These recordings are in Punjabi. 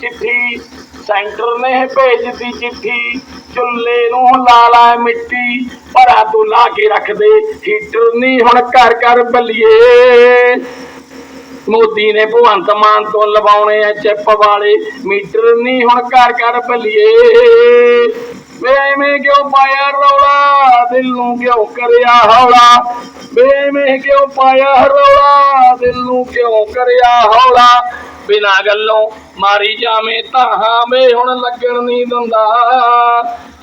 ਚਿੱਠੀ, ਸੈਂਟਰ ਨੇ ਭੇਜਤੀ ਚਿੱਠੀ, ਚੁੱਲ੍ਹੇ ਨੂੰ ਲਾ ਲਾ ਮਿੱਟੀ, ਭਰਾ ਤੋਂ ਲਾ ਕੇ ਰੱਖਦੇ ਹੀਟਰ ਨਹੀਂ ਹੁਣ ਘਰ ਘਰ ਬੱਲੀਏ। ਮੋਦੀ ਨੇ ਭਗਵੰਤ ਮਾਨ ਤੋਂ ਲਵਾਉਣੇ ਆ ਚਿੱਪ ਵਾਲੇ, ਮੀਟਰ ਨਹੀਂ ਹੁਣ ਘਰ ਘਰ ਬੱਲੀਏ। ਵੇ ਕਿਉਂ ਪਾਇਆ ਰੌਲਾ, ਦਿਲ ਨੂੰ ਕਿਉਂ ਕਰਿਆ ਹੌਲਾ? ਵੇ ਕਿਉਂ ਪਾਇਆ ਰੌਲਾ, ਦਿਲ ਨੂੰ ਕਿਉਂ ਕਰਿਆ ਹੌਲਾ? ਬਿਨਾ ਗੱਲੋਂ ਮਾਰੀ ਜਾਵੇਂ ਤਾਂ ਵੇ ਹੁਣ ਲੱਗਣ ਨਹੀਂ ਦਿੰਦਾ।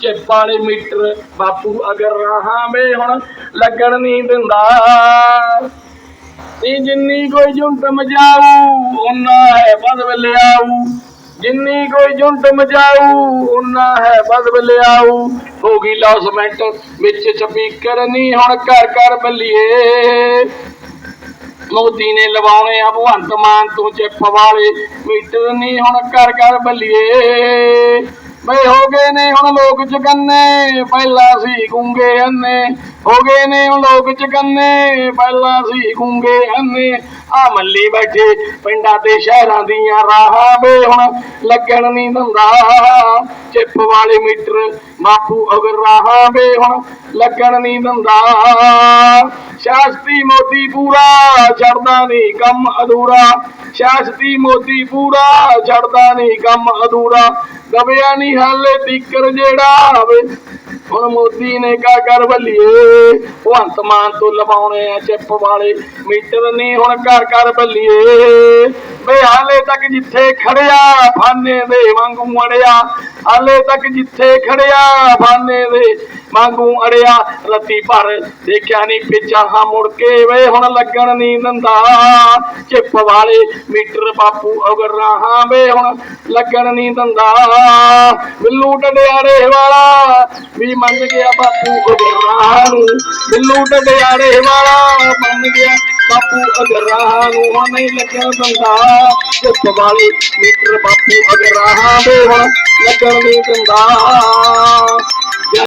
ਚਿੱਪ ਵਾਲੇ ਮੀਟਰ ਬਾਪੂ ਅਗਰ ਰਹਾ ਵੇ ਹੁਣ ਲੱਗਣ ਨਹੀਂ ਦਿੰਦਾ। ਨੀ ਜਿੰਨੀ ਕੋਈ ਜੁੰਟ ਮਜਾਊ ਉਹਨਾਂ ਹੈ ਬਦ ਲਿਆਊ ਜਿੰਨੀ ਕੋਈ ਜੁੰਟ ਮਜਾਊ ਉਹਨਾਂ ਹੈ ਬਦ ਲਿਆਊ ਹੋ ਗਈ ਲੌਸਮੈਂਟ ਵਿੱਚ ਸਪੀਕਰ ਨਹੀਂ ਹੁਣ ਘਰ ਘਰ ਬੱਲੀਏ। ਮੋਦੀ ਨੇ ਲਵਾਉਣੇ ਆ ਭਗਵੰਤ ਮਾਨ, ਤੋਂ ਚਿੱਪ ਵਾਲੇ, ਮੀਟਰ ਨਹੀਂ ਹੁਣ ਘਰ ਘਰ ਬੱਲੀਏ। ਬਈ ਹੋ ਗਏ ਨੇ ਹੁਣ ਲੋਕ ਚਕੰਨੇ, ਪਹਿਲਾਂ ਸੀ ਗੁੰਗੇ ਅੰਨੇ। ਹੋ ਗਏ ਨੇ ਹੁਣ ਲੋਕ ਚਕੰਨੇ, ਪਹਿਲਾਂ ਸੀ ਗੁੰਗੇ ਅੰਨੇ। ਆ ਮੱਲੀ ਬੈਠੇ ਪਿੰਡਾਂ ਤੇ ਸ਼ਹਿਰਾਂ ਦੀਆਂ ਰਾਹਾਂ ਵੇ ਹੁਣ ਲੱਗਣ ਨਹੀਂ ਦਿੰਦਾ। ਚਿੱਪ ਵਾਲੇ ਮੀਟਰ ਬਾਪੂ ਅਗਰ ਰਾਹਾਂ ਵੇ ਹੁਣ ਲੱਗਣ ਨਹੀਂ ਦਿੰਦਾ। ਸ਼ਾਸਤਰੀ ਮੋਦੀ ਪੂਰਾ, ਛੱਡਦਾ ਨਹੀਂ ਕੰਮ ਅਧੂਰਾ। ਸ਼ਾਸਤਰੀ ਮੋਦੀ ਪੂਰਾ, ਛੱਡਦਾ ਨਹੀਂ ਕੰਮ ਅਧੂਰਾ। ਦਬਿਆ ਨਹੀਂ ਹਾਲੇ ਤੀਕਰ ਜਿਹੜਾ ਵੇ ਹੁਣ ਮੋਦੀ ਨੇ ਕਾ ਕਰ ਬੱਲੀਏ? ਭਗਵੰਤ ਮਾਨ ਤੋਂ ਲਵਾਉਣੇ ਆ ਚਿੱਪ ਵਾਲੇ। ਮੀਟਰ ਨਹੀਂ ਹੁਣ ਘਰ ਘਰ ਬੱਲੀਏ। ਵੇ ਹਾਲੇ ਤੱਕ ਜਿੱਥੇ ਖੜਿਆ ਫਾਨੇ ਦੇ ਵਾਂਗੂ ਅੜਿਆ, ਹਾਲੇ ਤੱਕ ਜਿੱਥੇ ਖੜਿਆ ਫਾਨੇ ਦੇ ਵਾਂਗੂ ਅੜਿਆ, ਰੱਤੀ ਭਰ ਦੇਖਿਆ ਨਹੀਂ ਪਿੱਛਾ ਹਾਂ ਮੁੜ ਕੇ ਵੇ ਹੁਣ ਲੱਗਣ ਨਹੀਂ ਦਿੰਦਾ। ਚਿੱਪ ਵਾਲੇ ਮੀਟਰ ਬਾਪੂ ਅਗਰ ਰਹਾ ਵੇ ਹੁਣ ਲੱਗਣ ਨਹੀਂ ਦਿੰਦਾ। ਬਿੱਲੂ ਡਡਿਆੜੇ ਵਾਲਾ ਵੀ ਮੰਨ ਗਿਆ ਬਾਪੂ ਅਗਰ ਰਹਾ ਨੂੰ। ਬਿੱਲੂ ਡਡਿਆੜੇ ਵਾਲਾ ਮੰਨ ਗਿਆ ਬਾਪੂ ਅਗਰ ਰਹਾ ਨੂੰ ਹੁਣ ਨਹੀਂ ਲੱਗਣ ਦਿੰਦਾ, ਚਿੱਪ ਵਾਲੇ ਮੀਟਰ ਬਾਪੂ ਅਗਰ ਰਹਾ ਹੁਣ ਲੱਗਣ ਨਹੀਂ ਦਿੰਦਾ।